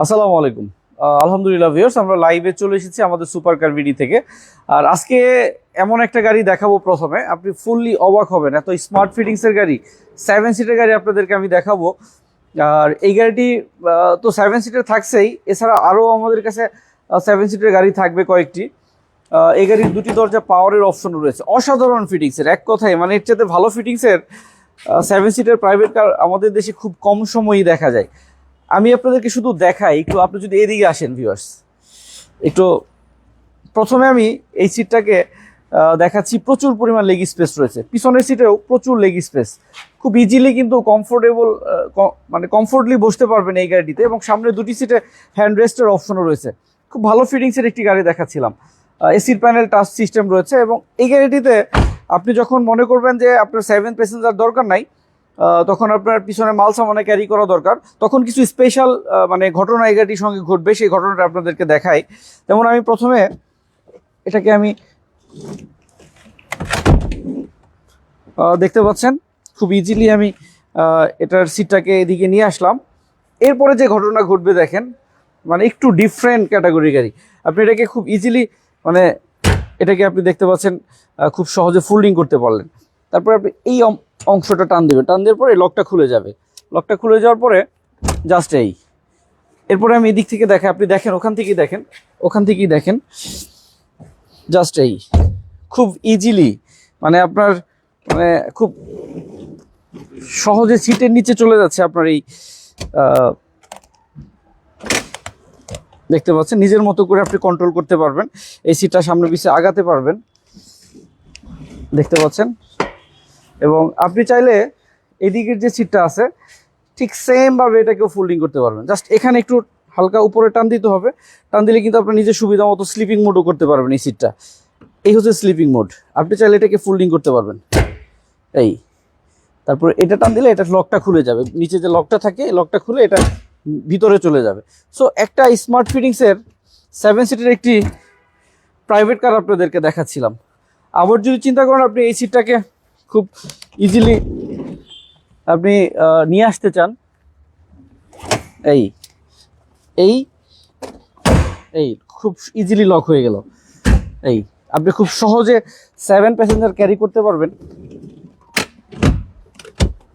আসসালামু আলাইকুম। আলহামদুলিল্লাহ ভিউয়ার্স আমরা লাইভে চলে এসেছি আমাদের সুপার কার ভিডি থেকে। আর আজকে এমন একটা গাড়ি দেখাবো প্রথমে। আপনি ফুললি অবাক হবেন, এত স্মার্ট ফিটিংসের গাড়ি সেভেন সিটের গাড়ি আপনাদেরকে আমি দেখাবো। আর এই গাড়িটি তো সেভেন সিটের থাকছেই, এছাড়া আরও আমাদের কাছে সেভেন সিটের গাড়ি থাকবে কয়েকটি। এই গাড়ির দুটি দরজা পাওয়ারের অপশন রয়েছে। অসাধারণ ফিটিংসের এক কথায় মানে এর চাইতে ভালো ফিটিংসের সেভেন সিটের প্রাইভেট কার আমাদের দেশে খুব কম সময়ই দেখা যায়। আমি আপনাদেরকে শুধু দেখাই, একটু আপনি যদি এদিকে আসেন ভিউয়ার্স একটু প্রথমে আমি এই সিটটাকে দেখাচ্ছি, প্রচুর পরিমাণ লেগ স্পেস রয়েছে। পিছনের সিটেও প্রচুর লেগ স্পেস খুব ইজিলি কিন্তু কমফোর্টেবল মানে কমফোর্টলি বসতে পারবেন এই গাড়িটিতে এবং সামনে দুটি সিটে হ্যান্ড রেস্টের অপশনও রয়েছে। খুব ভালো ফিটিংসের একটি গাড়ি দেখাচ্ছিলাম। এসির প্যানেল টাচ সিস্টেম রয়েছে এবং এই গাড়িটিতে আপনি যখন মনে করবেন যে আপনার সেভেন প্যাসেঞ্জার দরকার নাই তখন আপনার পিছনে মাল সামানে ক্যারি করা দরকার। তখন কিছু স্পেশাল মানে ঘটনা এই গাড়ির সঙ্গে ঘটবে, সেই ঘটনাটা আপনাদেরকে দেখাই। যেমন আমি প্রথমে এটাকে আমি দেখতে পাচ্ছেন? খুব ইজিলি আমি এটার সিটটাকে এদিকে নিয়ে আসলাম। এরপরে যে ঘটনা ঘটবে দেখেন মানে একটু ডিফারেন্ট ক্যাটাগরি গাড়ি। আপনি এটাকে খুব ইজিলি মানে এটাকে আপনি দেখতে পাচ্ছেন খুব সহজে ফোল্ডিং করতে পারলেন। তারপরে আপনি এই অংশটা টান দেবে। টান দেওয়ার পরে লকটা খুলে যাবে। লকটা খুলে যাওয়ার পরে জাস্ট এই। এরপরে আমি এদিক থেকে দেখে, আপনি দেখেন, ওখান থেকেই দেখেন, ওখান থেকেই দেখেন। জাস্ট এই। খুব ইজিলি মানে আপনার মানে খুব সহজে সিটের নিচে চলে যাচ্ছে আপনার এই দেখতে পাচ্ছেন, নিজের মতো করে আপনি কন্ট্রোল করতে পারবেন। এই সিটটা সামনে পিছিয়ে আগাতে পারবেন। দেখতে পাচ্ছেন? এবং আপনি চাইলে এদিকের যে সিটটা আছে, ঠিক সেম ভাবে এটাকেও ফোল্ডিং করতে পারবেন। জাস্ট এখানে একটু হালকা উপরে টান দিতে হবে। টান দিলে কিন্তু আপনি নিজের সুবিধা মতো স্লিপিং মোডও করতে পারবেন এই সিটটা এই হচ্ছে স্লিপিং মোড আপনি চাইলে এটাকে ফোল্ডিং করতে পারবেন। এই। তারপরে এটা টান দিলে এটা লকটা খুলে যাবে। নিচে যে লকটা থাকে লকটা খুলে এটা ভিতরে চলে যাবে। সো একটা স্মার্ট ফিটিংসের সেভেন সিটের একটি প্রাইভেট কার আপনাদেরকে দেখাচ্ছিলাম। আবার যদি চিন্তা করেন আপনি এই সিটটাকে খুব ইজিলি আপনি নিয়ে আসতে চান। এই এই এই, খুব ইজিলি লক হয়ে গেল। এই, আপনি খুব সহজে সেভেন প্যাসেঞ্জার ক্যারি করতে পারবেন।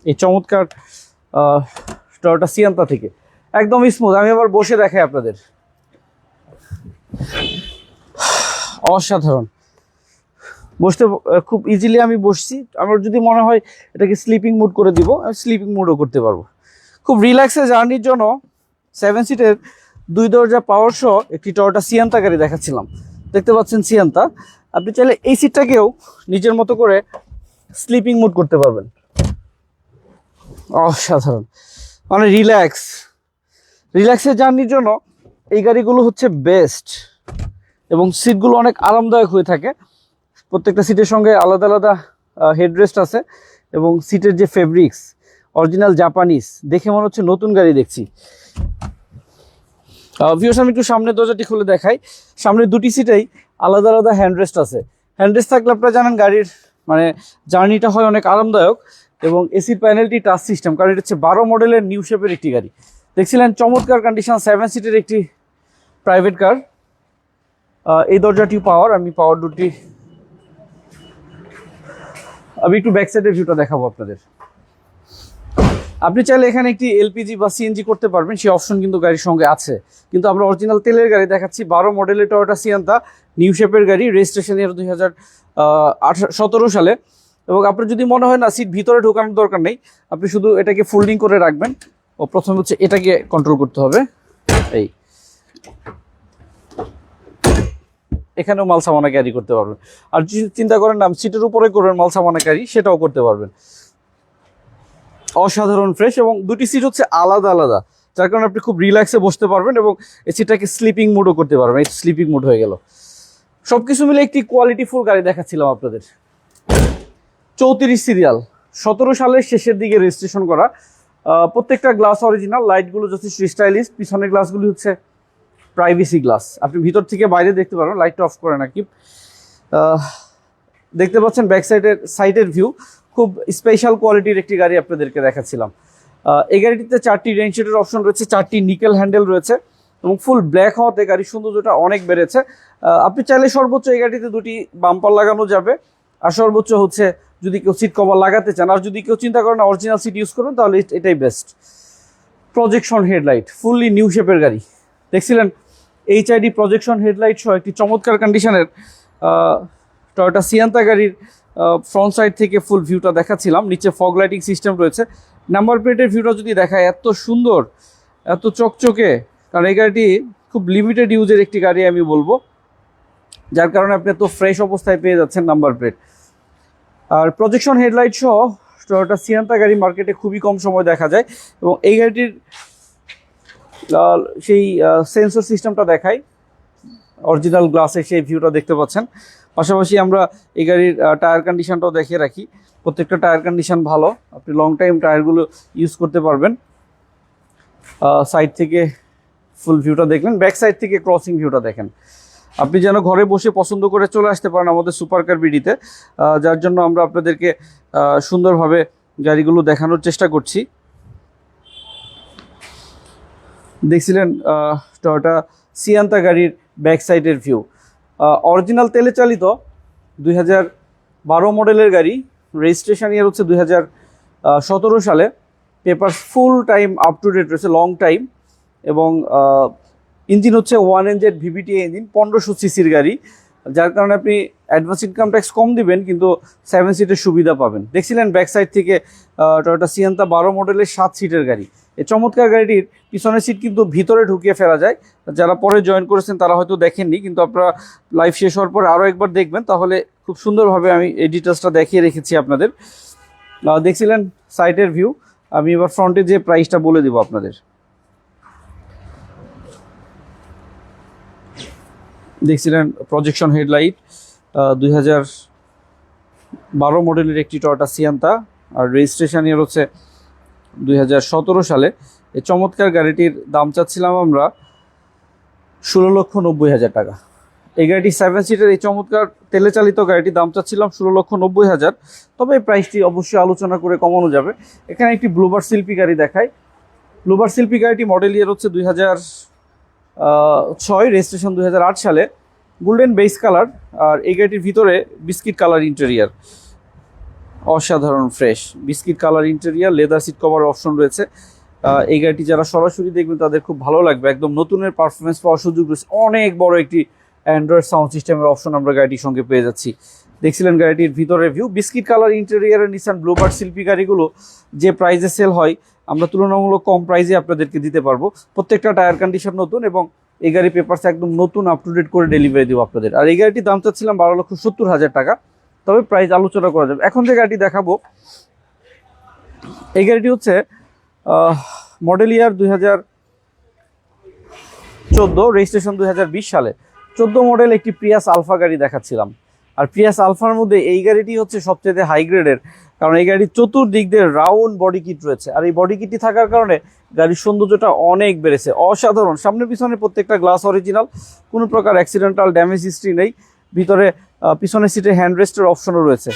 এই চমৎকার টয়োটা সিয়ান্তা থেকে। একদম স্মুথ আমি আবার বসে দেখাই আপনাদের। অসাধারণ। বসতে খুব ইজিলি আমি বসছি। আমার যদি মনে হয় এটাকে স্লিপিং মুড করে দিব, আমি স্লিপিং মুডও করতে পারব। খুব রিল্যাক্সে জার্নির জন্য সেভেন সিটের দুই দরজা পাওয়ার সহ একটি টয়োটা সিয়ান্তা গাড়ি দেখাচ্ছিলাম। দেখতে পাচ্ছেন সিয়ান্তা আপনি চাইলে এই সিটটাকেও নিজের মতো করে স্লিপিং মুড করতে পারবেন। অসাধারণ। মানে রিল্যাক্স রিল্যাক্সের জার্নির জন্য এই গাড়িগুলো হচ্ছে বেস্ট এবং সিটগুলো অনেক আরামদায়ক হয়ে থাকে। প্রত্যেকটা সিটের সঙ্গে আলাদা আলাদা হেডরেস্ট আছে এবং সিটের যে ফেব্রিক্স অরিজিনাল জাপানিজ দেখে মনে হচ্ছে নতুন গাড়ি দেখছি। ভিউস আমি একটু সামনের দরজাটি খুলে দেখাই। সামনের দুটি সিটেই আলাদা আলাদা হ্যান্ডরেস্ট আছে। হ্যান্ডরেস্ট থাকলে আপনারা জানেন গাড়ির মানে জার্নিটা হয় অনেক আরামদায়ক এবং এসির প্যানেলটি টাচ সিস্টেম কারণ এটা হচ্ছে বারো মডেলের নিউ শেপের একটি গাড়ি। দেখছিলেন চমৎকার কন্ডিশন সেভেন সিটের একটি প্রাইভেট কার এই দরজাটি পাওয়ার আমি পাওয়ার দুটি আমি একটু ব্যাক সাইডের ভিউটা দেখাবো আপনাদের। আপনি চাইলে এখানে একটি এলপিজি বা সিএনজি করতে পারবেন, সেই অপশন কিন্তু গাড়ির সঙ্গে আছে। কিন্তু আমরা অরিজিনাল তেলের গাড়ি দেখাচ্ছি, বারো মডেলের টয়োটা সিয়ান্তা নিউ শেপের গাড়ি রেজিস্ট্রেশন ইয়ার দুই হাজার সতেরো সালে। এবং আপনার যদি মনে হয় না সিট ভিতরে ঢোকানোর দরকার নেই, আপনি শুধু এটাকে ফোল্ডিং করে রাখবেন। ও প্রথমে হচ্ছে এটাকে কন্ট্রোল করতে হবে। এই। এখানেও মাল সামানা ক্যারি করতে পারবেন। আর চিন্তা করেন না সিটের উপরে করবেন মাল সামানা ক্যারি সেটাও করতে পারবেন। অসাধারণ ফ্রেশ এবং দুটি সিট হচ্ছে আলাদা আলাদা। যার কারণে আপনি খুব রিল্যাক্সে বসতে পারবেন এবং এই সিটটাকে স্লিপিং মুডও করতে পারবেন। এই স্লিপিং মুড হয়ে গেল। সব কিছু মিলে একটি কোয়ালিটি ফুল গাড়ি দেখাচ্ছিলাম আপনাদের। চৌত্রিশ সিরিয়াল সতেরো সালের শেষের দিকে রেজিস্ট্রেশন করা। প্রত্যেকটা গ্লাস অরিজিনাল লাইটগুলো যথেষ্ট স্টাইলিশ পিছনের গ্লাসগুলি হচ্ছে প্রাইভেসি গ্লাস আপনি ভিতর থেকে বাইরে দেখতে পারবেন লাইটটা অফ করে নাকি। দেখতে পাচ্ছেন ব্যাক সাইডের সাইডের ভিউ খুব স্পেশাল কোয়ালিটির একটি গাড়ি আপনাদেরকে দেখাচ্ছিলাম। এই গাড়িটিতে চারটি রেঞ্জ অপশন রয়েছে, চারটি নিকেল হ্যান্ডেল রয়েছে এবং ফুল ব্ল্যাক হওয়াতে গাড়ির সৌন্দর্যটা অনেক বেড়েছে। আপনি চাইলে সর্বোচ্চ এই গাড়িতে দুটি বাম্পার লাগানো যাবে। আর সর্বোচ্চ হচ্ছে যদি কেউ সিট কভার লাগাতে চান, আর যদি কেউ চিন্তা করেন অরিজিনাল সিট ইউজ করবেন তাহলে এটাই best projection headlight fully new শেপের গাড়ি। দেখছিলেন? এইচআইডি প্রজেকশন হেডলাইট সহ একটি চমৎকার কন্ডিশনের টয়োটা সিয়ান্তা গাড়ির ফ্রন্ট সাইড থেকে ফুল ভিউটা দেখাচ্ছিলাম। নিচে ফগ লাইটিং সিস্টেম রয়েছে। নাম্বার প্লেটের ভিউটা যদি দেখায়, এত সুন্দর, এত চকচকে, কারণ এই গাড়িটি খুব লিমিটেড ইউজের একটি গাড়ি আমি বলব। যার কারণে আপনি এত ফ্রেশ অবস্থায় পেয়ে যাচ্ছেন নাম্বার প্লেট আর প্রজেকশন হেডলাইট সহ টয়োটা সিয়ান্তা গাড়ি মার্কেটে খুবই কম সময় দেখা যায় এবং এই গাড়িটির সেই সেন্সর সিস্টেমটা দেখাই। অরিজিনাল গ্লাসে সেই ভিউটা দেখতে পাচ্ছেন। পাশাপাশি আমরা এই গাড়ির টায়ার কন্ডিশনটাও দেখিয়ে রাখি। প্রত্যেকটা টায়ার কন্ডিশন ভালো। আপনি লং টাইম টায়ারগুলো ইউজ করতে পারবেন। সাইড থেকে ফুল ভিউটা দেখলেন। ব্যাক সাইড থেকে ক্রসিং ভিউটা দেখেন। আপনি যেন ঘরে বসে পছন্দ করে চলে আসতে পারেন আমাদের সুপার কার বিডিতে যার জন্য আমরা আপনাদেরকে সুন্দরভাবে গাড়িগুলো দেখানোর চেষ্টা করছি। দেখছিলেন টয়োটা সিয়ান্তা গাড়ির ব্যাক সাইডের ভিউ অরিজিনাল তেলে চালিত দুই হাজার বারো মডেলের গাড়ি রেজিস্ট্রেশন ইয়ার হচ্ছে দুই হাজার সতেরো সালে। Paper full time up to date রয়েছে লং টাইম এবং ইঞ্জিন হচ্ছে ওয়ান এনজেড ভিভিটি ইঞ্জিন পনেরোশো সিসির গাড়ি। যার কারণে আপনি অ্যাডভান্স ইনকাম ট্যাক্স কম দিবেন, কিন্তু সেভেন সিটের সুবিধা পাবেন। দেখছিলেন ব্যাক সাইড থেকে টয়োটা সিয়ান্তা বারো মডেলের সাত সিটের গাড়ি। এই চমৎকার গাড়িটির পিছনের সিট কিন্তু ভিতরে ঢুকিয়ে ফেলা যায়। যারা পরে জয়েন করেছেন, তারা হয়তো দেখেননি, কিন্তু আপনারা লাইভ শেষ হওয়ার পরে আরও একবার দেখবেন। তাহলে খুব সুন্দরভাবে আমি এই ডিটেলসটা দেখিয়ে রেখেছি আপনাদের। দেখছিলেন সাইটের ভিউ আমি এবার ফ্রন্টে যে প্রাইসটা বলে দেবো আপনাদের। দেখছিলেন প্রজেকশন হেডলাইট দুই হাজার বারো মডেলের একটি টয়োটা সিয়ান্তা আর রেজিস্ট্রেশন ইয়ার হচ্ছে দুই হাজার সতেরো সালে। এই চমৎকার গাড়িটির দাম চাচ্ছিলাম আমরা ষোলো লক্ষ নব্বই হাজার টাকা। এই গাড়িটি সেভেন সিটের এই চমৎকার তেলে চালিত গাড়িটির দাম চাচ্ছিলাম ষোলো লক্ষ নব্বই হাজার। তবে এই প্রাইসটি অবশ্যই আলোচনা করে কমানো যাবে। এখানে একটি ব্লুবার শিল্পী গাড়ি দেখায় ব্লুবার শিল্পী গাড়িটি মডেল ইয়ার হচ্ছে দুই হাজার ছয় রেজিস্ট্রেশন দু হাজার আট সালে, গোল্ডেন বেস কালার আর এই গাড়িটির ভিতরে বিস্কিট কালার ইন্টেরিয়ার। অসাধারণ fresh. Biscuit colour interior, leather seat cover option রয়েছে। এই গাড়িটি যারা সরাসরি দেখবেন, তাদের খুব ভালো লাগবে। একদম নতুনের পারফরমেন্স পাওয়ার সুযোগ রয়েছে। অনেক বড় একটি অ্যান্ড্রয়েড সাউন্ড সিস্টেমের অপশন আমরা গাড়িটির সঙ্গে পেয়ে যাচ্ছি। দেখছিলেন গাড়িটির ভিতরে ভিউ বিস্কিট কালার ইন্টেরিয়ারের নিসান ব্লুবার্ড শিল্পী গাড়িগুলো যে প্রাইজে সেল হয়, আমরা তুলনামূলক কম প্রাইজে আপনাদেরকে দিতে পারব। প্রত্যেকটা টায়ার কন্ডিশন নতুন এবং এই গাড়ি পেপারস একদম নতুন আপ টু ডেট করে ডেলিভারি দেবো আপনাদের। আর এই গাড়িটির দাম চাচ্ছিলাম বারো লক্ষ সত্তর হাজার টাকা। তবে প্রাইস আলোচনা করা যাবে। এখন যে গাড়িটি দেখাবো, এই গাড়িটি হচ্ছে মডেল ইয়ার দুই হাজার চোদ্দ রেজিস্ট্রেশন দুই হাজার বিশ সালে। চোদ্দ মডেল একটি প্রিয়াস আলফা গাড়ি দেখাচ্ছিলাম। আর প্রিয়াস আলফার মধ্যে এই গাড়িটি হচ্ছে সবচেয়ে হাই গ্রেডের কারণ এই গাড়ির চতুর্দিক দিয়ে রাউন্ড বডি কিট রয়েছে। আর এই বডি কিটটি থাকার কারণে গাড়ির সৌন্দর্যটা অনেক বেড়েছে। অসাধারণ। সামনে পিছনে প্রত্যেকটা গ্লাস অরিজিনাল কোনো প্রকার অ্যাক্সিডেন্টাল ড্যামেজ হিস্ট্রি নেই। ভিতরে পিছনের সিটে হ্যান্ড হ্যান্ডরেস্টের অপশনও রয়েছে।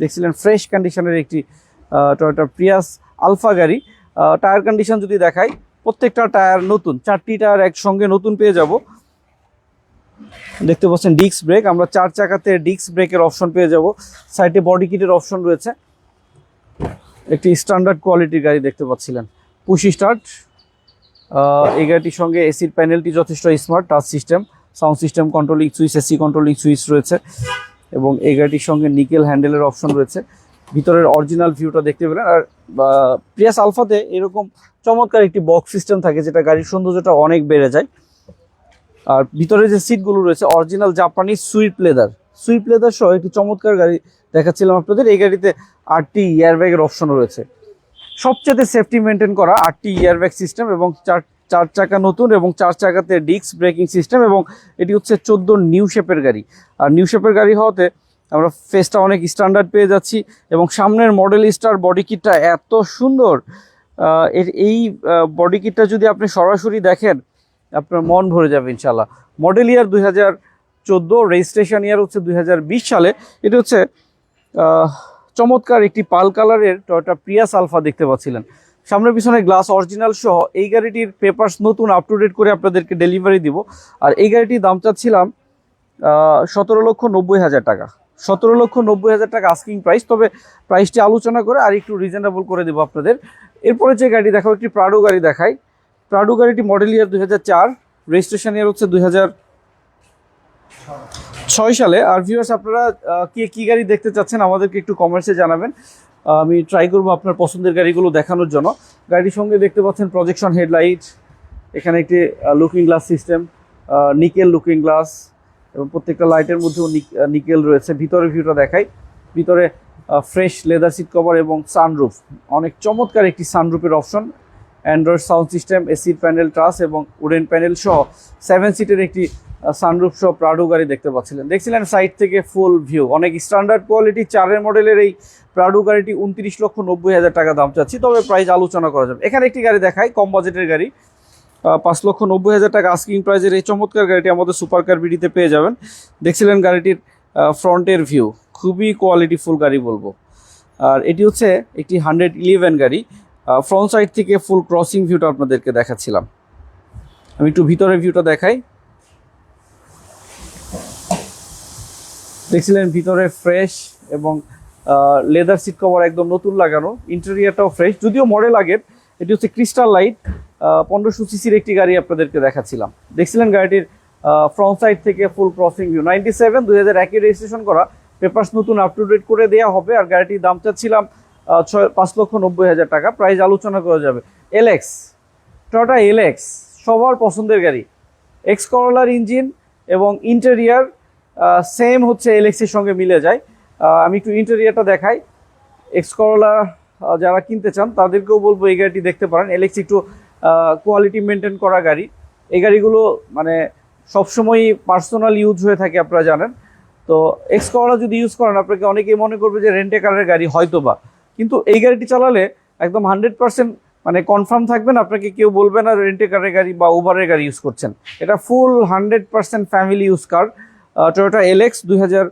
দেখছিলেন ফ্রেশ কন্ডিশনের একটি টয়োটা প্রিয়াস আলফা গাড়ি। টায়ার কন্ডিশন যদি দেখাই, প্রত্যেকটা টায়ার নতুন। চারটি টায়ার একসঙ্গে নতুন পেয়ে যাব। দেখতে পাচ্ছেন ডিস্ক ব্রেক, আমরা চার চাকাতে ডিস্ক ব্রেকের অপশন পেয়ে যাব। সাইডে বডি কিটের অপশন রয়েছে। একটি স্ট্যান্ডার্ড কোয়ালিটির গাড়ি দেখতে পাচ্ছিলেন। পুশি স্টার্ট এই গাড়িটির সঙ্গে এসির প্যানেলটি যথেষ্ট smart, touch system, sound system, controlling switch, AC controlling switch রয়েছে এবং এই গাড়িটির সঙ্গে নিকেল হ্যান্ডেলের অপশন রয়েছে। ভিতরের অরিজিনাল ভিউটা দেখতে পেলেন আর প্রিয়াস আলফাতে এরকম চমৎকার একটি বক্স সিস্টেম থাকে যেটা গাড়ির সৌন্দর্যটা অনেক বেড়ে যায়। আর ভিতরে যে সিটগুলো রয়েছে অরিজিনাল জাপানি সুইট লেদার সুইট লেদার সহ একটি চমৎকার গাড়ি দেখাচ্ছিলাম আপনাদের। এই গাড়িতে আটটি এয়ারব্যাগের অপশনও রয়েছে। সবচেয়ে সেফটি মেনটেন করা আটটি এয়ারব্যাগ সিস্টেম এবং চার চার চাকা নতুন এবং চার চাকাতে ডিস্ক ব্রেকিং সিস্টেম এবং এটি হচ্ছে চোদ্দ নিউ শেপের গাড়ি। আর নিউ শেপের গাড়ি হওয়াতে আমরা ফেসটা অনেক স্ট্যান্ডার্ড পেয়ে যাচ্ছি এবং সামনের মডেল স্টার বডি কিটটা এত সুন্দর এই বডি কিটটা যদি আপনি সরাসরি দেখেন আপনার মন ভরে যাবে ইনশাল্লাহ মডেল ইয়ার দুই হাজার চোদ্দ রেজিস্ট্রেশন ইয়ার হচ্ছে দুই হাজার বিশ সালে। এটা হচ্ছে চমৎকার একটি পাল কালারের টয়টা প্রিয়াস আলফা দেখতে পাচ্ছিলেন। সামনে পিছনে গ্লাস অরিজিনাল সহ এই গাড়িটির পেপার্স নতুন আপ টু ডেট করে আপনাদেরকে ডেলিভারি দিব। আর এই গাড়িটির দাম চাচ্ছিলাম সতেরো লক্ষ নব্বই হাজার টাকা। সতেরো লক্ষ নব্বই হাজার টাকা আস্কিং প্রাইস তবে প্রাইসটি আলোচনা করে আর একটু রিজনেবল করে দেবো আপনাদের। এরপরে যে গাড়ি দেখাবো, একটি প্রাডো গাড়ি দেখাই। প্রাডো গাড়িটি মডেল ইয়ার দুই হাজার চার রেজিস্ট্রেশন ইয়ার হচ্ছে দুই ছয় সালে। আর ভিউয়ার্স আপনারা কে কী গাড়ি দেখতে চাচ্ছেন আমাদেরকে একটু কমেন্টসে জানাবেন। আমি ট্রাই করব আপনার পছন্দের গাড়িগুলো দেখানোর জন্য। গাড়ির সঙ্গে দেখতে পাচ্ছেন প্রজেকশন হেডলাইট এখানে একটি looking glass system nickel looking glass এবং প্রত্যেকটা লাইটের মধ্যেও নিকেল রয়েছে। ভিতরে ভিউটা দেখাই। ভিতরে ফ্রেশ লেদার সিট কভার এবং সানরুফ অনেক চমৎকার একটি সানরুফের option android sound system AC panel ট্রাস এবং উডেন প্যানেল সহ সেভেন সিটের একটি সানরুফ সহ প্রাডো গাড়ি দেখতে পাচ্ছিলেন। দেখছিলেন সাইড থেকে ফুল ভিউ অনেক স্ট্যান্ডার্ড কোয়ালিটি চারের মডেলের এই প্রাডো গাড়িটি উনত্রিশ লক্ষ নব্বই হাজার টাকা দাম চাচ্ছি। তবে প্রাইস আলোচনা করা যাবে। এখানে একটি গাড়ি দেখাই, কম বাজেটের গাড়ি। পাঁচ লক্ষ নব্বই হাজার টাকা আস্কিং প্রাইজের এই চমৎকার গাড়িটি আমাদের সুপার কার বিডিতে পেয়ে যাবেন। দেখছিলেন গাড়িটির ফ্রন্টের ভিউ খুবই কোয়ালিটি ফুল গাড়ি বলব। আর এটি হচ্ছে একটি হান্ড্রেড ইলেভেন গাড়ি। ফ্রন্ট সাইড থেকে ফুল ক্রসিং ভিউটা আপনাদেরকে দেখাচ্ছিলাম। আমি একটু ভিতরের ভিউটা দেখাই। দেখছিলেন ভিতরে ফ্রেশ এবং লেদার সিট কভার একদম নতুন লাগানো। ইন্টেরিয়ারটাও ফ্রেশ যদিও মডেল আগের, এটি হচ্ছে ক্রিস্টাল লাইট পনেরোশো সিসির একটি গাড়ি আপনাদেরকে দেখাচ্ছিলাম। দেখছিলেন গাড়িটির ফ্রন্ট সাইড থেকে full crossing view ninety seven দুই হাজার একে রেজিস্ট্রেশন করা। পেপার্স নতুন আপ টু ডেট করে দেওয়া হবে আর গাড়িটির দাম চাচ্ছিলাম পাঁচ লক্ষ নব্বই হাজার টাকা। প্রাইস আলোচনা করা যাবে। এলএক্স টয়োটা এলএক্স সবার পছন্দের গাড়ি। এক্স করলার ইঞ্জিন এবং ইন্টেরিয়ার সেম হচ্ছে এলএক্সের সঙ্গে মিলে যায়। আমি একটু ইন্টেরিয়ারটা দেখাই। এক্স করলা যারা কিনতে চান, তাদেরকেও বলব এই গাড়িটি দেখতে পারেন। এলএক্স একটু কোয়ালিটি মেনটেন করা গাড়ি। এই গাড়িগুলো মানে সবসময়ই পার্সোনাল ইউজ হয়ে থাকে, আপনারা জানেন। তো এক্স করলা যদি ইউজ করেন, আপনাকে অনেকেই মনে করবে যে রেন্টে কারের গাড়ি হয়তো বা কিন্তু এই গাড়িটি চালালে একদম হান্ড্রেড পার্সেন্ট মানে কনফার্ম থাকবেন আপনাকে কেউ বলবে না রেন্টে কারের গাড়ি বা উবারের গাড়ি ইউজ করছেন। এটা full hundred percent family use car Toyota LX দুই হাজার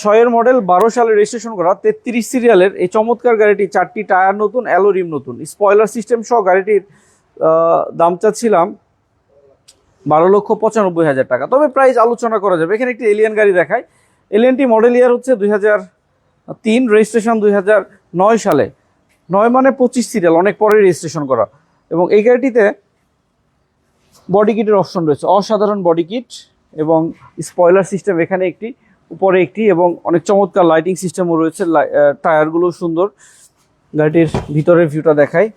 ছয়ের মডেল বারো সালে রেজিস্ট্রেশন করা, তেত্রিশ সিরিয়ালের এই চমৎকার গাড়িটি, চারটি টায়ার নতুন অ্যালোরিম নতুন। স্পয়লার সিস্টেম সহ গাড়িটির দাম চাচ্ছিলাম বারো লক্ষ পঁচানব্বই হাজার টাকা। তবে প্রাইস আলোচনা করা যাবে। এখানে একটি এলিয়ান গাড়ি দেখায় এলিয়ানটি মডেল ইয়ার হচ্ছে দুই হাজার তিন রেজিস্ট্রেশন দুই হাজার নয় সালে। নয় মানে পঁচিশ সিরিয়াল অনেক পরে রেজিস্ট্রেশন করা। এবং এই গাড়িটিতে বডি কিটের অপশন রয়েছে। অসাধারণ বডি কিট এবং স্পয়লার সিস্টেম এখানে একটি, উপরে একটি এবং অনেক চমৎকার লাইটিং সিস্টেমও রয়েছে। টায়ারগুলো সুন্দর। গাড়িটির ভিতরের ভিউটা দেখায়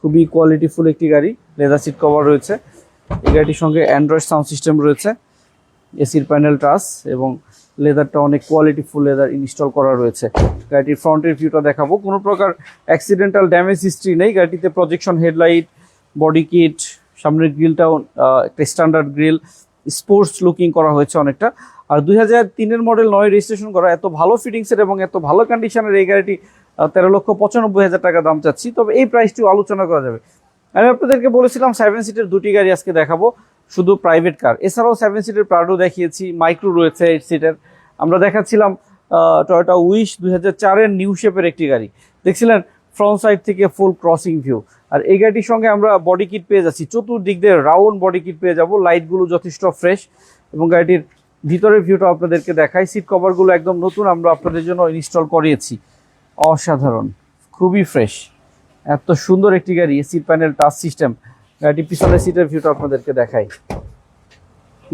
খুবই কোয়ালিটিফুল একটি গাড়ি। লেদার সিট কভার রয়েছে। এই গাড়িটির সঙ্গে অ্যান্ড্রয়েড সাউন্ড সিস্টেম রয়েছে। এসির প্যানেল টাচ এবং লেদারটা অনেক কোয়ালিটিফুল লেদার ইনস্টল করা রয়েছে। গাড়িটির ফ্রন্টের ভিউটা দেখাবো। কোনো প্রকার অ্যাক্সিডেন্টাল ড্যামেজ হিস্ট্রি নেই। গাড়িটিতে প্রজেকশন হেডলাইট বডি কিট সামনের গ্রিলটাও একটা স্ট্যান্ডার্ড গ্রিল স্পোর্টস লুকিং করা হয়েছে অনেকটা। আর দুই হাজার তিনের মডেল নয় রেজিস্ট্রেশন করা। এত ভালো ফিটিংসের এবং এত ভালো কন্ডিশনের এই গাড়িটি তেরো লক্ষ পঁচানব্বই হাজার টাকা দাম চাচ্ছি। তবে এই প্রাইসটিও আলোচনা করা যাবে। আমি আপনাদেরকে বলেছিলাম সেভেন সিটের দুটি গাড়ি আজকে দেখাবো। শুধু প্রাইভেট কার এছাড়াও সেভেন সিটের প্রাডো দেখিয়েছি মাইক্রো রয়েছে এইট সিটের আমরা দেখাচ্ছিলাম টয়োটা উইশ দুই হাজার নিউ শেপের একটি গাড়ি। দেখছিলেন ফ্রন্ট সাইড থেকে ফুল ক্রসিং ভিউ আর এই গাড়িটির সঙ্গে আমরা বডি কিট পেয়ে যাচ্ছি। চতুর্দিক দিয়ে রাউন্ড বডি কিট পেয়ে যাব। লাইটগুলো যথেষ্ট ফ্রেশ এবং গাড়িটির ভিতরের ভিউটা আপনাদেরকে দেখাই। সিট কভারগুলো একদম নতুন। আমরা আপনাদের জন্য ইনস্টল করিয়েছি। অসাধারণ। খুবই ফ্রেশ এত সুন্দর একটি গাড়ি। এসি প্যানেল টাচ সিস্টেম গাড়িটি পিছনের সিটের ভিউটা আপনাদেরকে দেখাই।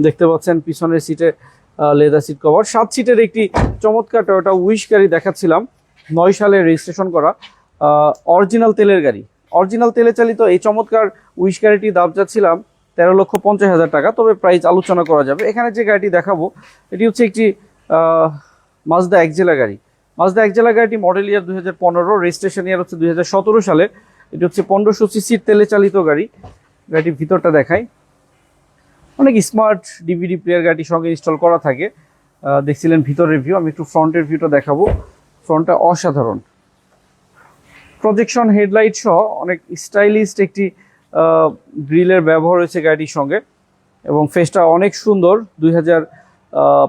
দেখতে পাচ্ছেন, পিছনের সিটে লেদার সিট কভার সাত সিটের একটি চমৎকার টয়োটা উইশ গাড়ি দেখাচ্ছিলাম, নয় সালে রেজিস্ট্রেশন করা অরিজিনাল তেলের গাড়ি। অরিজিনাল তেলে চালিত এই চমৎকার উইশ গাড়িটি দাম যাচ্ছিলাম তেরো লক্ষ পঞ্চাশ হাজার টাকা, তবে প্রাইস আলোচনা করা যাবে। এখানে যে গাড়িটি দেখাবো, এটি হচ্ছে একটি মাজদা একজেলা গাড়ি। মাজদা একজেলা গাড়িটি মডেল ইয়ার দুই হাজার পনেরো রেজিস্ট্রেশন ইয়ার হচ্ছে দুই হাজার সতেরো সালে এটি হচ্ছে পনেরোশো সিসির তেলে চালিত গাড়ি। গাড়িটির ভিতরটা দেখাই। অনেক স্মার্ট ডিভিডি প্লেয়ার গাড়িটির সঙ্গে ইনস্টল করা থাকে। দেখছিলেন ভিতরের ভিউ আমি একটু ফ্রন্টের ভিউটা দেখাবো। ফ্রন্টটা অসাধারণ। প্রজেকশন হেডলাইট সহ অনেক স্টাইলিস্ট একটি গ্রিলের ব্যবহার রয়েছে গাড়িটির সঙ্গে। এবং ফেসটা অনেক সুন্দর। দুই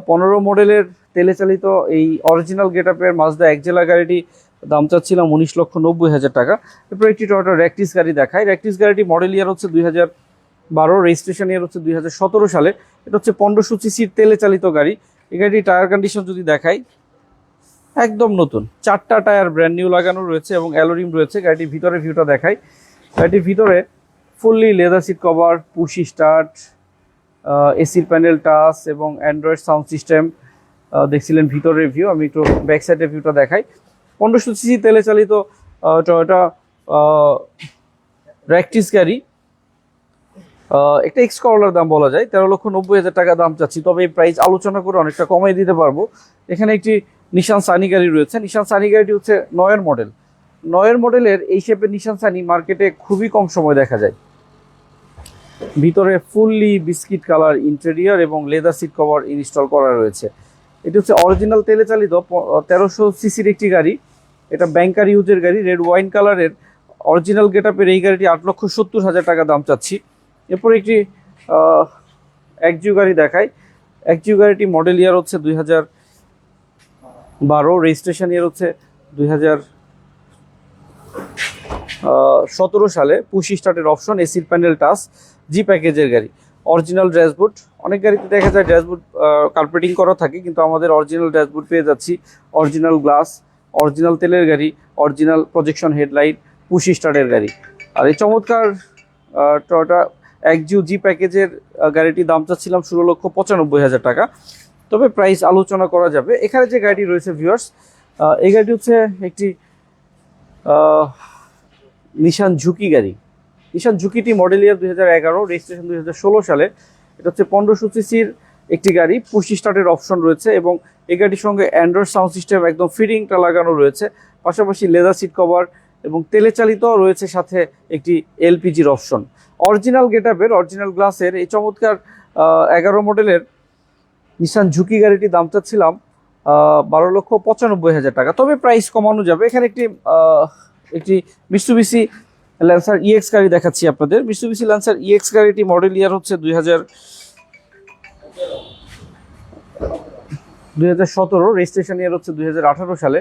পনেরো মডেলের তেলে চালিত এই অরিজিনাল গেট আপের মাজদা একজেলা গাড়িটি দাম চাচ্ছিলাম উনিশ লক্ষ নব্বই হাজার টাকা। এরপর একটি টয়োটা র্যাকটিস গাড়ি দেখায় র্যাকটিস গাড়িটি মডেল ইয়ার হচ্ছে দুই হাজার বারো রেজিস্ট্রেশন ইয়ার হচ্ছে দুই হাজার সতেরো সালে। এটা হচ্ছে পনেরোশো সিসির তেলে চালিত গাড়ি। এই গাড়ির টায়ার কন্ডিশন যদি দেখাই, একদম নতুন। চারটা টায়ার ব্র্যান্ড নিউ লাগানো রয়েছে এবং অ্যালোরিম রয়েছে। গাড়িটির ভিতরে ভিউটা দেখাই। গাড়িটির ভিতরে fully leather seat cover push start এসির প্যানেল টাচ এবং অ্যান্ড্রয়েড সাউন্ড সিস্টেম দেখছিলেন ভিতরের ভিউ আমি একটু ব্যাক সাইডের ভিউটা দেখাই। পনেরোশো সিসি তেলে চালিত টয়োটা র্যাকটিস গাড়ি। একটা এক্স করলার দাম বলা যায়। তেরো লক্ষ নব্বই হাজার টাকা দাম চাচ্ছি। তবে এই প্রাইস আলোচনা করে অনেকটা কমাই দিতে পারব। এখানে একটি নিশান সানি গাড়ি রয়েছে। নিশান সানি গাড়িটি হচ্ছে নয়ের মডেল নয়ের মডেলের এই শেপের নিশান সানি মার্কেটে খুবই কম সময় দেখা যায়। ভিতরে ফুললি বিস্কিট কালার ইন্টেরিয়ার এবং লেদার সিট কভার ইনস্টল করা রয়েছে। এটি হচ্ছে অরিজিনাল তেলে চালিত তেরোশো সিসির একটি গাড়ি। এটা ব্যাংকার ইউজের গাড়ি রেড ওয়াইন কালারের অরিজিনাল গেটআপের এই গাড়িটি আট লক্ষ সত্তর হাজার টাকা দাম চাচ্ছি। এরপর একটি একজিউ গাড়ি দেখায় একজিউ গাড়িটি মডেল ইয়ার হচ্ছে দুই হাজার বারো রেজিস্ট্রেশন ইয়ার হচ্ছে দুই হাজার সতেরো সালে। পুশি স্টার্টের অপশন এসির প্যানেল টাচ জি প্যাকেজের গাড়ি। অরিজিনাল ড্যাশবোর্ড অনেক গাড়িতে দেখা যায় ড্যাশবোর্ড কার্পেটিং করা থাকে, কিন্তু আমাদের অরিজিনাল ড্যাশবোর্ড পেয়ে যাচ্ছি। অরিজিনাল গ্লাস অরিজিনাল তেলের গাড়ি, অরিজিনাল প্রজেকশন হেডলাইট পুশি স্টার্টের গাড়ি। আর এই চমৎকার টয়োটা একজিউ জি প্যাকেজের গাড়িটির দাম চাচ্ছিলাম ষোলো লক্ষ পঁচানব্বই হাজার টাকা। তবে প্রাইস আলোচনা করা যাবে। এখানে যে গাড়িটি রয়েছে ভিউয়ার্স এই গাড়িটি হচ্ছে একটি নিশান ঝুঁকি গাড়ি। নিশান ঝুঁকিটি মডেল ইয়ার দুই হাজার এগারো রেজিস্ট্রেশন দুই হাজার ষোলো সালে এটা হচ্ছে পনেরোশো সিসির একটি গাড়ি পুশি স্টার্টের অপশন রয়েছে এবং এই গাড়ির সঙ্গে অ্যান্ড্রয়েড সাউন্ড সিস্টেম একদম ফিটিংটা লাগানো রয়েছে। পাশাপাশি লেদার সিট কভার এবং তেলে চালিত রয়েছে সাথে একটি এলপিজির অপশন অরিজিনাল গেটআপের অরিজিনাল গ্লাসের এই চমৎকার এগারো মডেলের নিশান ঝুঁকি গাড়িটির দাম চাচ্ছিলাম বারো লক্ষ পঁচানব্বই হাজার টাকা। তবে প্রাইস কমানো যাবে। এখানে একটি একটি মিস্টুবিসি ল্যান্সার ইএক্স গাড়ি দেখাচ্ছি আপনাদের। মিস্টুবিসি ল্যান্সার ইএক্স গাড়িটি মডেল ইয়ার হচ্ছে দুই হাজার দুই হাজার সতেরো রেজিস্ট্রেশন ইয়ার হচ্ছে দুই হাজার আঠারো সালে।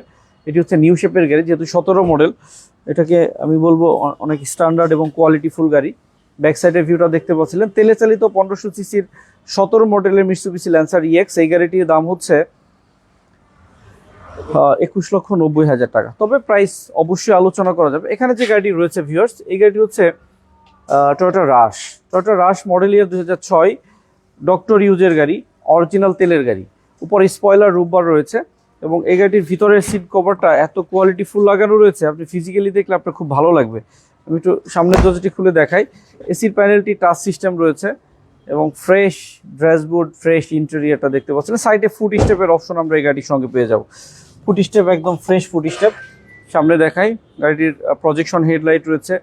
এটি হচ্ছে নিউ শেপের গাড়ি, যেহেতু সতেরো মডেল এটাকে আমি বলব অনেক স্ট্যান্ডার্ড এবং কোয়ালিটি ফুল গাড়ি। ব্যাক সাইডের ভিউটা দেখতে পাচ্ছিলেন। তেলে চালিত পনেরোশো সিসির সতেরো মডেলের মিস্টুবিসি ল্যান্সার ইএক্স এই গাড়িটির দাম হচ্ছে একুশ লক্ষ নব্বই হাজার টাকা। তবে প্রাইস অবশ্যই আলোচনা করা যাবে। এখানে যে গাড়িটি রয়েছে ভিউয়ার্স এই গাড়িটি হচ্ছে Toyota Rush Toyota Rush model year দুই হাজার ছয় ডক্টর ইউজের গাড়ি অরিজিনাল তেলের গাড়ি। উপরে স্পয়লার রুববার রয়েছে এবং এই গাড়িটির ভিতরের সিট কভারটা এত কোয়ালিটি ফুল লাগানো রয়েছে, আপনি ফিজিক্যালি দেখলে আপনার খুব ভালো লাগবে। আমি একটু সামনের দরজাটি খুলে দেখাই। এসির প্যানেলটি টাচ সিস্টেম রয়েছে এবং ফ্রেশ ড্যাশবোর্ড ফ্রেশ ইন্টেরিয়ারটা দেখতে পাচ্ছেন। সাইডে ফুট স্টেপের অপশন আমরা এই গাড়ির সঙ্গে পেয়ে যাব। ফুট স্টেপ একদম ফ্রেশ ফুট স্টেপ সামনে দেখাই, গাড়িটির প্রজেকশন হেডলাইট রয়েছে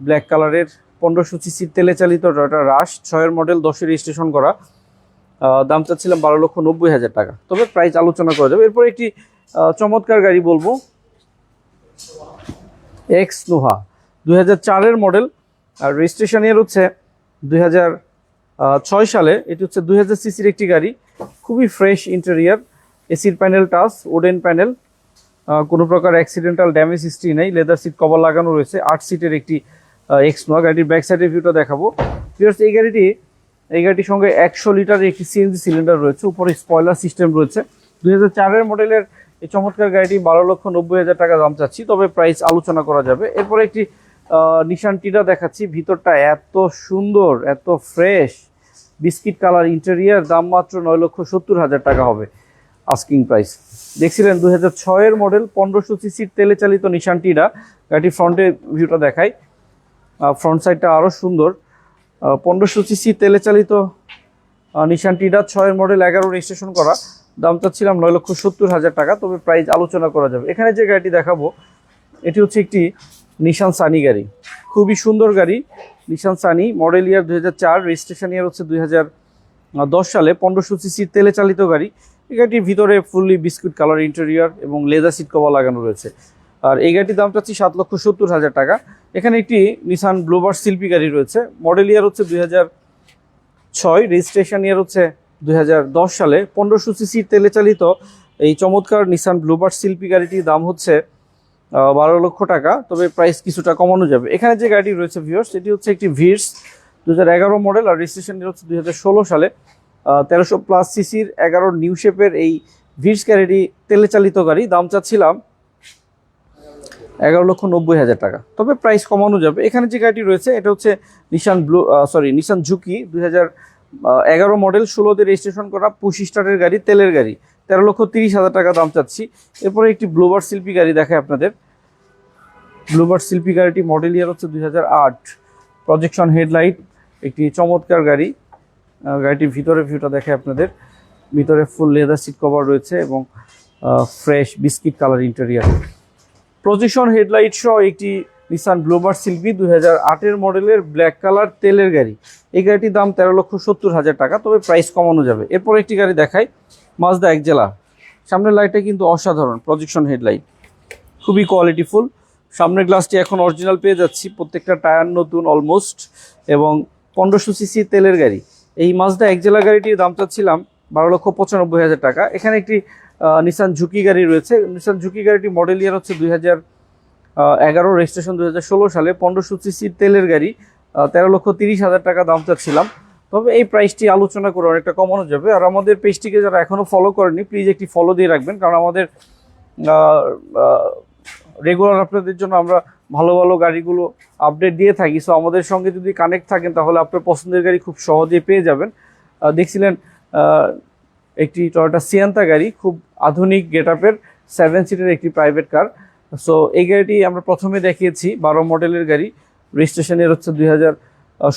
ব্ল্যাক কালারের পনেরোশো সিসির তেলে চালিত রাশ ছয়ের মডেল দশের রেজিস্ট্রেশন করা। দাম চাচ্ছিলাম বারো লক্ষ নব্বই হাজার টাকা। তবে প্রাইস আলোচনা করা যাবে। এরপর একটি চমৎকার গাড়ি বলব। এক্স নোহা দুই হাজার চারের মডেল আর রেজিস্ট্রেশন ইয়ার হচ্ছে দুই ছয় সালে। এটি হচ্ছে দুই হাজার সিসির একটি গাড়ি। খুবই ফ্রেশ ইন্টেরিয়ার এসির প্যানেল টাচ ওডেন প্যানেল কোনো প্রকার অ্যাক্সিডেন্টাল ড্যামেজ হিস্ট্রি নেই। লেদার সিট কভার লাগানো রয়েছে। আট সিটের একটি এক্স নোয়া গাড়ির ব্যাক সাইডের ভিউটা দেখাবো। এই গাড়িটি এই গাড়িটির সঙ্গে একশো লিটারের একটি সিএনজি সিলিন্ডার রয়েছে, উপরে স্পয়লার সিস্টেম রয়েছে। দুই হাজার মডেলের এই চমৎকার গাড়িটি বারো লক্ষ নব্বই হাজার টাকা দাম চাচ্ছি, তবে প্রাইস আলোচনা করা যাবে। এরপরে একটি নিশান টিটা দেখাচ্ছি, ভিতরটা এত সুন্দর, এত ফ্রেশ বিস্কিট কালার ইন্টেরিয়ার দাম মাত্র নয় লক্ষ সত্তর হাজার টাকা হবে আস্কিং প্রাইস দেখছিলেন দু হাজার ছয়ের মডেল, পনেরোশো সিসির তেলে চালিত নিশান টিটা গাড়ির ফ্রন্টে ভিউটা দেখায় ফ্রন্ট সাইডটা আরও সুন্দর। পনেরোশো সিসি তেলে চালিত নিশান টিডা ছয়ের মডেল এগারো রেজিস্ট্রেশন করা। দাম চাচ্ছিলাম নয় লক্ষ সত্তর হাজার টাকা, তবে প্রাইস আলোচনা করা যাবে। এখানে যে গাড়িটি দেখাবো, এটি হচ্ছে একটি নিশান সানি গাড়ি। খুবই সুন্দর গাড়ি নিশান সানি মডেল ইয়ার দুই চার রেজিস্ট্রেশন ইয়ার হচ্ছে দুই দশ সালে, পনেরোশো সিসির তেলে চালিত গাড়ি। এই গাড়িটির ভিতরে ফুললি বিস্কুট কালার ইন্টেরিয়ার এবং লেদার সিট কভার লাগানো রয়েছে। আর এই গাড়িটির দাম চাচ্ছি সাত লক্ষ সত্তর হাজার টাকা। এখানে একটি নিসান ব্লোবার শিল্পী গাড়ি রয়েছে। মডেল ইয়ার হচ্ছে দুই ছয় রেজিস্ট্রেশন ইয়ার হচ্ছে দুই হাজার দশ সালে। পনেরোশো সিসির তেলে চালিত এই চমৎকার নিসান ব্লুবার শিল্পী গাড়িটির দাম হচ্ছে বারো লক্ষ টাকা। তবে প্রাইস কিছুটা কমানো যাবে। এখানে যে গাড়িটি রয়েছে ভিউয়ার্স এটি হচ্ছে একটি ভির্স দু মডেল আর রেজিস্ট্রেশন হচ্ছে দুই হাজার ষোলো সালে। তেরোশো প্লাস সিসির এগারো নিউ শেপের এই ভির্স গাড়িটি তেলে চালিত গাড়ি। দাম চাচ্ছিলাম এগারো লক্ষ নব্বই হাজার টাকা। তবে প্রাইস কমানো যাবে। এখানে যে গাড়িটি রয়েছে, এটা হচ্ছে নিশান ব্লু সরি নিশান ঝুঁকি দুই হাজার এগারো মডেল ষোলোতে রেজিস্ট্রেশন করা পুশ স্টারের গাড়ি, তেলের গাড়ি। তেরো লক্ষ তিরিশ হাজার টাকা দাম চাচ্ছি। এরপরে একটি ব্লোবার শিল্পী গাড়ি দেখায় আপনাদের। ব্লুবার শিল্পী গাড়িটি মডেল ইয়ার হচ্ছে দুই হাজার আট। প্রজেকশন হেডলাইট একটি চমৎকার গাড়ি। গাড়িটির ভিতরে ভিউটা দেখে আপনাদের। ভিতরে ফুল লেদার সিট কভার রয়েছে এবং fresh biscuit colour interior projection headlight সহ একটি নিসান ব্লুবার শিল্পী দুই হাজার আটের মডেলের ব্ল্যাক কালার তেলের গাড়ি। এই গাড়িটির দাম তেরো লক্ষ সত্তর হাজার টাকা, তবে প্রাইস কমানো যাবে। এরপর একটি গাড়ি দেখাই মাজদা এক জেলা সামনের লাইটটা কিন্তু অসাধারণ প্রজেকশন হেডলাইট খুবই কোয়ালিটিফুল সামনের গ্লাসটি এখন অরিজিনাল পেয়ে যাচ্ছি, প্রত্যেকটা টায়ার নতুন অলমোস্ট এবং পনেরোশো সিসি তেলের গাড়ি। এই মাজদা এক জেলা গাড়িটির দাম চাচ্ছিলাম বারো লক্ষ পঁচানব্বই হাজার টাকা। এখানে একটি নিসান ঝুঁকি গাড়ি রয়েছে। নিসান ঝুঁকি গাড়িটি মডেল ইয়ার হচ্ছে দুই হাজার এগারো রেজিস্ট্রেশন দুই হাজার ষোলো সালে। পনেরোশো সিসির তেলের গাড়ি তেরো লক্ষ তিরিশ হাজার টাকা দাম চাচ্ছিলাম। তবে এই প্রাইসটি আলোচনা করে অনেকটা কমানো যাবে। আর আমাদের পেজটিকে যারা এখনও ফলো করেনি প্লিজ একটি ফলো দিয়ে রাখবেন। কারণ আমাদের রেগুলার আপনাদের জন্য আমরা ভালো ভালো গাড়িগুলো আপডেট দিয়ে থাকি। সো আমাদের সঙ্গে যদি কানেক্ট থাকেন, তাহলে আপনার পছন্দের গাড়ি খুব সহজেই পেয়ে যাবেন। দেখছিলেন একটি টয়োটা সিয়ান্তা গাড়ি, খুব আধুনিক গেটআপের সেভেন সিটের একটি প্রাইভেট কার সো এই গাড়িটি আমরা প্রথমে দেখিয়েছি, বারো মডেলের গাড়ি রেজিস্ট্রেশনের হচ্ছে দুই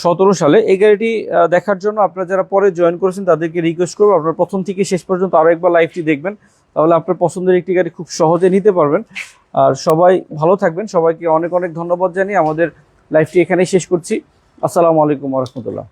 সতেরো সালে। এই গাড়িটি দেখার জন্য আপনারা যারা পরে জয়েন করেছেন, তাদেরকে রিকোয়েস্ট করব। আপনারা প্রথম থেকে শেষ পর্যন্ত আরও একবার লাইভটি দেখবেন, তাহলে আপনার পছন্দের একটি গাড়ি খুব সহজে নিতে পারবেন। আর সবাই ভালো থাকবেন। সবাইকে অনেক অনেক ধন্যবাদ জানিয়ে আমাদের লাইভটি এখানেই শেষ করছি। আসসালামু আলাইকুম রহমতুল্লাহ।